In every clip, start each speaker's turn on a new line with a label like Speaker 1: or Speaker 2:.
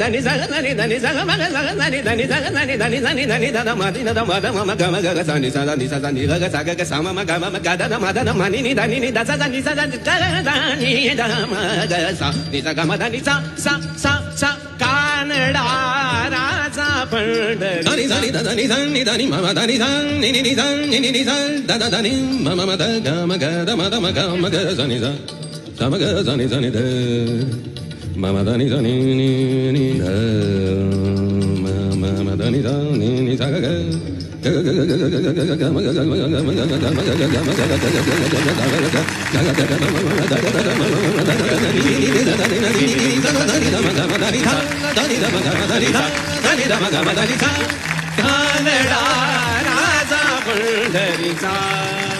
Speaker 1: దని సగ దని దని సగ మగ సగ దని దని సగ దని దని దని దని దద మది దద మద మమ గమ గగ సని సద ని సద ని గగ సగ గ సమ మ గమ మ గద ద మద ద మని ని దని ని దస ద ని సద ని గగ ద ని ద మ గ స ని స గ మ ద ని స స స స కానడా రాజా పండరి
Speaker 2: దని దని దని దని దని మమ దని దని ని ని దని ని ని దని దద దని మమ మద గమ గద మద మ గమ సని స సమ సని సని ద mama dani dani ni ni da mama dani dani ni da
Speaker 1: ga Kannada Raza Pundariza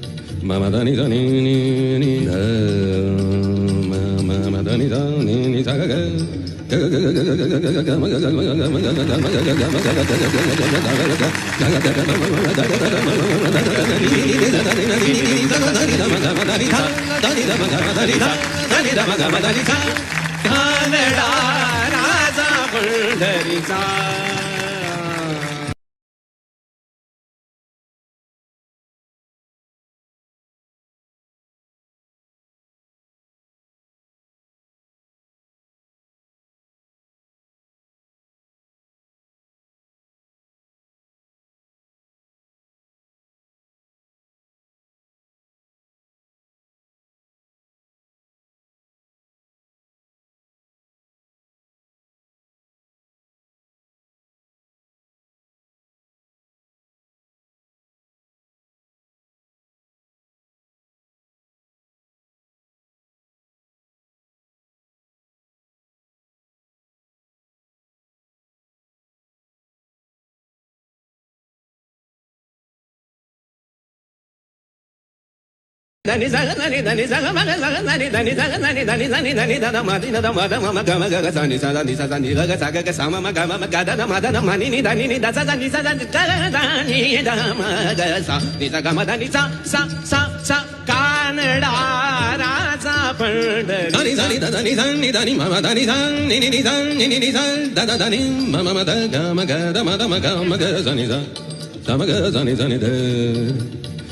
Speaker 2: Mama ma da ni da ni ni ni da ma ma ma da ni da ni ni da ga
Speaker 1: ga കനടാ രാജ പുണ്ടരിച്ചാ దని సగ దని దని సగ దని దని దని దని దని దని మది దద మద మమ గమ గగ సని సద ని సద ని గగ సగ గ సమ మ గమ గద ద మద ద మని ని దని ని దస ద సద ని గగ ద ద మ స ని స గమ ని స స స స కానడా రాజా పండ
Speaker 2: దని దని ద దని దని దని మమ దని దని ని ని దని ని ని ని ద ద దని మమ సని స సని సని ద